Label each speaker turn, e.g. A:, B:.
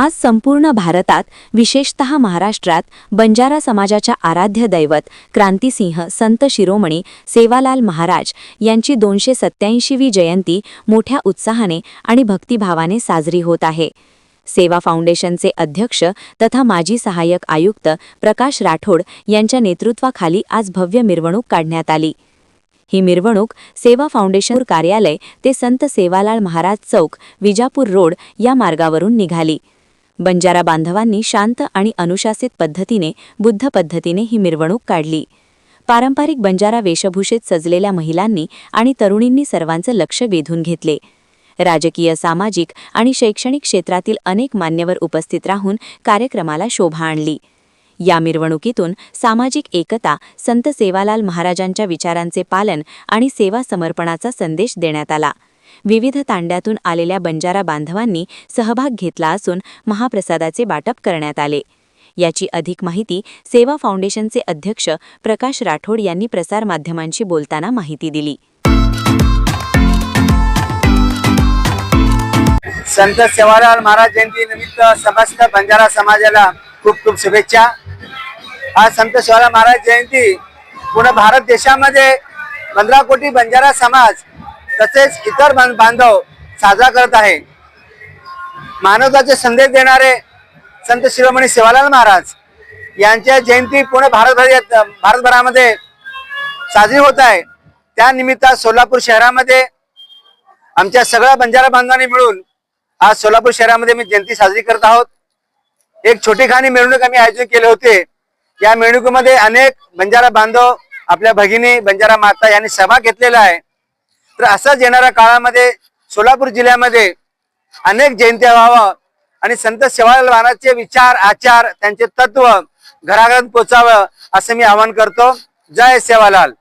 A: आज संपूर्ण भारतात विशेषत महाराष्ट्रात बंजारा समाजाच्या आराध्य दैवत क्रांतिसिंह संत शिरोमणी सेवालाल महाराज यांची दोनशे सत्याऐंशीवी जयंती मोठ्या उत्साहाने आणि भक्तिभावाने साजरी होत आहे. सेवा फाउंडेशनचे अध्यक्ष तथा माजी सहाय्यक आयुक्त प्रकाश राठोड यांच्या नेतृत्वाखाली आज भव्य मिरवणूक काढण्यात आली. ही मिरवणूक सेवा फाउंडेशन कार्यालय ते संत सेवालाल महाराज चौक विजापूर रोड या मार्गावरून निघाली. बंजारा बांधवांनी शांत आणि अनुशासित पद्धतीने बुद्ध पद्धतीने ही मिरवणूक काढली. पारंपरिक बंजारा वेशभूषेत सजलेल्या महिलांनी आणि तरुणींनी सर्वांचं लक्ष वेधून घेतले. राजकीय सामाजिक आणि शैक्षणिक क्षेत्रातील अनेक मान्यवर उपस्थित राहून कार्यक्रमाला शोभा आणली. या मिरवणुकीतून सामाजिक एकता संत सेवालाल महाराजांच्या विचारांचे पालन आणि सेवा समर्पणाचा संदेश देण्यात आला. विविध तांड्यातून आलेल्या बंजारा बांधवांनी सहभाग घेतला असून महाप्रसादाचे वाटप करण्यात आले. याची अधिक माहिती सेवा फाउंडेशनचे अध्यक्ष प्रकाश राठोड यांनी प्रसारमाध्यमांशी बोलताना माहिती दिली.
B: संत सेवालाल महाराज जयंती निमित्त समस्त बंजारा समाजाला खूप खूप शुभेच्छा. आज संत सेवालाल महाराज जयंती पूर्ण भारत देशामध्ये पंधरा कोटी बंजारा समाज तसेच इतर बांधव साजरा करत आहे. मानवताचे संदेश देणारे संत शिरोमणी सेवालाल महाराज यांच्या जयंती पूर्ण भारतभर भारतभरामध्ये साजरी होत आहे. त्यानिमित्तात सोलापूर शहरामध्ये आमच्या सगळ्या बंजारा बांधवांनी मिळून आज सोलापूर शहरामध्ये मी जयंती साजरी करत आहोत. एक छोटी खाणी मिरवणूक आम्ही आयोजन केले होते. या मिरवणुकीमध्ये अनेक बंजारा बांधव आपल्या भगिनी बंजारा माता यांनी सभा घेतलेला आहे. तर असाच येणाऱ्या काळामध्ये सोलापूर जिल्ह्यामध्ये अनेक जयंत्या व्हावं आणि संत सेवालाल महाराजचे विचार आचार त्यांचे तत्व घराघरात पोचावं असं मी आवाहन करतो. जय सेवालाल